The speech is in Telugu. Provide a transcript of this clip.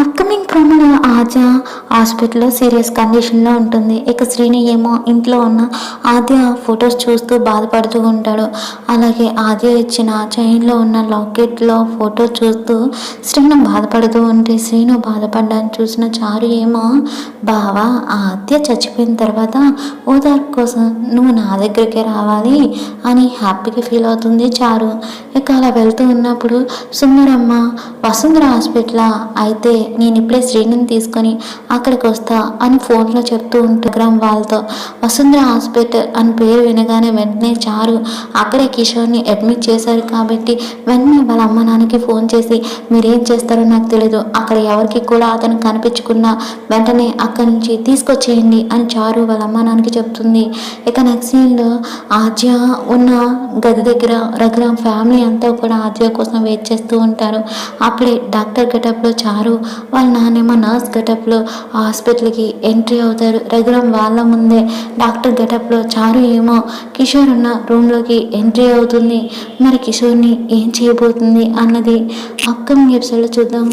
అప్కమింగ్ ప్రోమోలో ఆద్య హాస్పిటల్లో సీరియస్ కండిషన్లో ఉంటుంది. ఇక శ్రీని ఏమో ఇంట్లో ఉన్న ఆద్య ఫొటోస్ చూస్తూ బాధపడుతూ ఉంటాడు. అలాగే ఆద్య ఇచ్చిన చైన్లో ఉన్న లాకెట్లో ఫోటో చూస్తూ శ్రీను బాధపడుతూ ఉంటే శ్రీను బాధపడ్డాన్ని చూసిన చారు ఏమో బావా ఆద్య చచ్చిపోయిన తర్వాత ఓదార్పు కోసం నువ్వు నా దగ్గరికి రావాలి అని హ్యాపీగా ఫీల్ అవుతుంది చారు. ఇక అలా వెళ్తూ ఉన్నప్పుడు సుందరమ్మ వసుంధర హాస్పిటల్ అయితే నేను ఇప్పుడే శ్రీని తీసుకొని అక్కడికి వస్తా అని ఫోన్లో చెప్తూ ఉంటాం వాళ్ళతో వసుంధర హాస్పిటల్ అని పేరు వినగానే వెంటనే చారు అక్కడే కిషోర్ని అడ్మిట్ చేశారు కాబట్టి వెంటనే వాళ్ళ అమ్మ నాన్నకి ఫోన్ చేసి మీరేం చేస్తారో నాకు తెలియదు అక్కడ ఎవరికి కూడా అతను కనిపించుకున్నా వెంటనే అక్కడి నుంచి తీసుకొచ్చేయండి అని చారు వాళ్ళ అమ్మ నాన్నకి చెప్తుంది. ఇక నెక్స్ట్ సీన్లో ఆద్య ఉన్న గది దగ్గర రఘురామ్ ఫ్యామిలీ అంతా కూడా ఆద్య కోసం వెయిట్ చేస్తూ ఉంటారు. అప్పుడే డాక్టర్ గెటప్లో చారు వాళ్ళ నానేమో నర్స్ గెటప్లో హాస్పిటల్కి ఎంట్రీ అవుతారు. రఘురామ్ వాళ్ళ ముందే డాక్టర్ గెటప్లో చారు ఏమో కిషోర్ ఉన్న రూమ్లోకి ఎంట్రీ అవుతుంది. మరి కిషోర్ని ఏం చేయబోతుంది అన్నది అప్కమింగ్ ఎపిసోడ్లో చూద్దాం.